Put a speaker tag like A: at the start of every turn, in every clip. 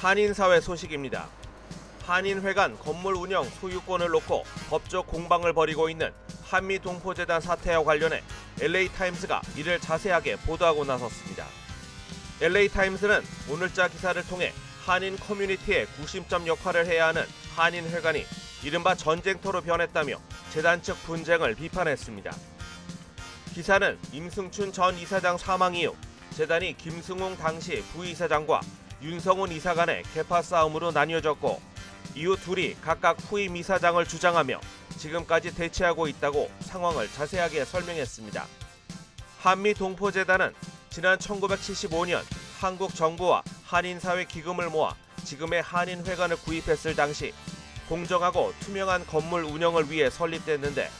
A: 한인사회 소식입니다. 한인회관 건물 운영 소유권을 놓고 법적 공방을 벌이고 있는 한미 동포재단 사태와 관련해 LA타임스가 이를 자세하게 보도하고 나섰습니다. LA타임스는 오늘자 기사를 통해 한인 커뮤니티의 구심점 역할을 해야 하는 한인회관이 이른바 전쟁터로 변했다며 재단 측 분쟁을 비판했습니다. 기사는 임승춘 전 이사장 사망 이후 재단이 김승웅 당시 부이사장과 윤성훈 이사 간의 개파 싸움으로 나뉘어졌고 이후 둘이 각각 후임 이사장을 주장하며 지금까지 대치하고 있다고 상황을 자세하게 설명했습니다. 한미 동포재단은 지난 1975년 한국 정부와 한인사회 기금을 모아 지금의 한인회관을 구입했을 당시 공정하고 투명한 건물 운영을 위해 설립됐는데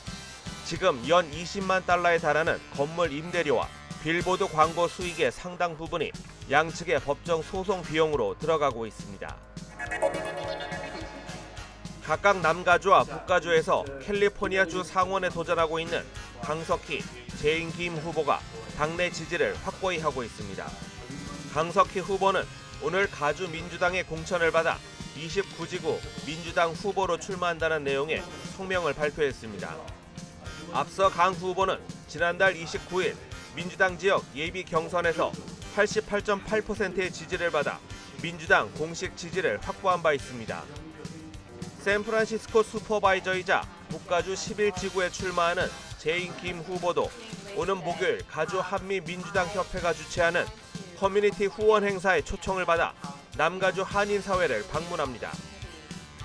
A: 지금 연 20만 달러에 달하는 건물 임대료와 빌보드 광고 수익의 상당 부분이 양측의 법정 소송 비용으로 들어가고 있습니다. 각각 남가주와 북가주에서 캘리포니아주 상원에 도전하고 있는 강석희, 재인김 후보가 당내 지지를 확고히 하고 있습니다. 강석희 후보는 오늘 가주 민주당의 공천을 받아 29지구 민주당 후보로 출마한다는 내용의 성명을 발표했습니다. 앞서 강 후보는 지난달 29일 민주당 지역 예비 경선에서 88.8%의 지지를 받아 민주당 공식 지지를 확보한 바 있습니다. 샌프란시스코 슈퍼바이저이자 북가주 11지구에 출마하는 제인 김 후보도 오는 목요일 가주 한미 민주당 협회가 주최하는 커뮤니티 후원 행사에 초청을 받아 남가주 한인 사회를 방문합니다.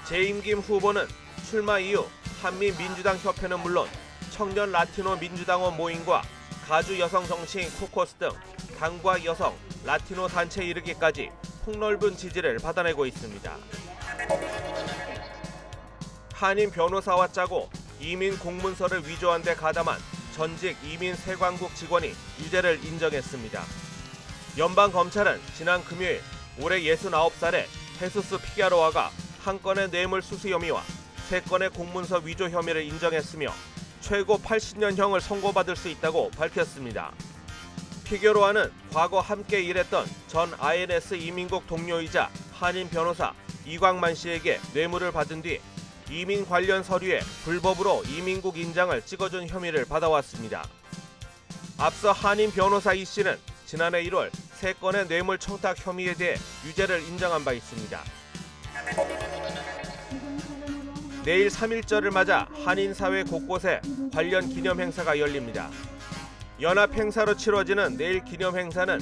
A: 제임 김 후보는 출마 이후 한미 민주당 협회는 물론 청년 라티노 민주당원 모임과 가주 여성 정치인 코커스 등 당과 여성 라티노 단체 이르기까지 폭넓은 지지를 받아내고 있습니다. 한인 변호사와 짜고 이민 공문서를 위조한 데 가담한 전직 이민 세관국 직원이 유죄를 인정했습니다. 연방 검찰은 지난 금요일 올해 69살의 헤수스 피가로아가 한 건의 뇌물 수수 혐의와 세 건의 공문서 위조 혐의를 인정했으며 최고 80년형을 선고받을 수 있다고 밝혔습니다. 피게로아는 과거 함께 일했던 전 INS 이민국 동료이자 한인 변호사 이광만 씨에게 뇌물을 받은 뒤 이민 관련 서류에 불법으로 이민국 인장을 찍어준 혐의를 받아왔습니다. 앞서 한인 변호사 이 씨는 지난해 1월 세 건의 뇌물 청탁 혐의에 대해 유죄를 인정한 바 있습니다. 내일 3.1절을 맞아 한인 사회 곳곳에 관련 기념 행사가 열립니다. 연합 행사로 치러지는 내일 기념 행사는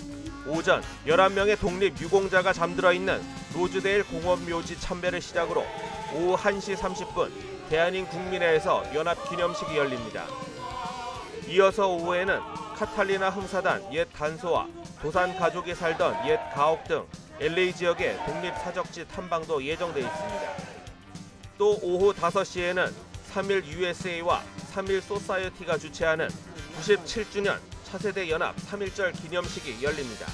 A: 오전 11명의 독립 유공자가 잠들어 있는 로즈데일 공원 묘지 참배를 시작으로 오후 1시 30분 대한인 국민회에서 연합 기념식이 열립니다. 이어서 오후에는 카탈리나 흥사단 옛 단소와 도산 가족이 살던 옛 가옥 등 LA 지역의 독립 사적지 탐방도 예정돼 있습니다. 또 오후 5시에는 3일 USA와 3일 소사이어티가 주최하는 97주년 차세대 연합 3.1절 기념식이 열립니다.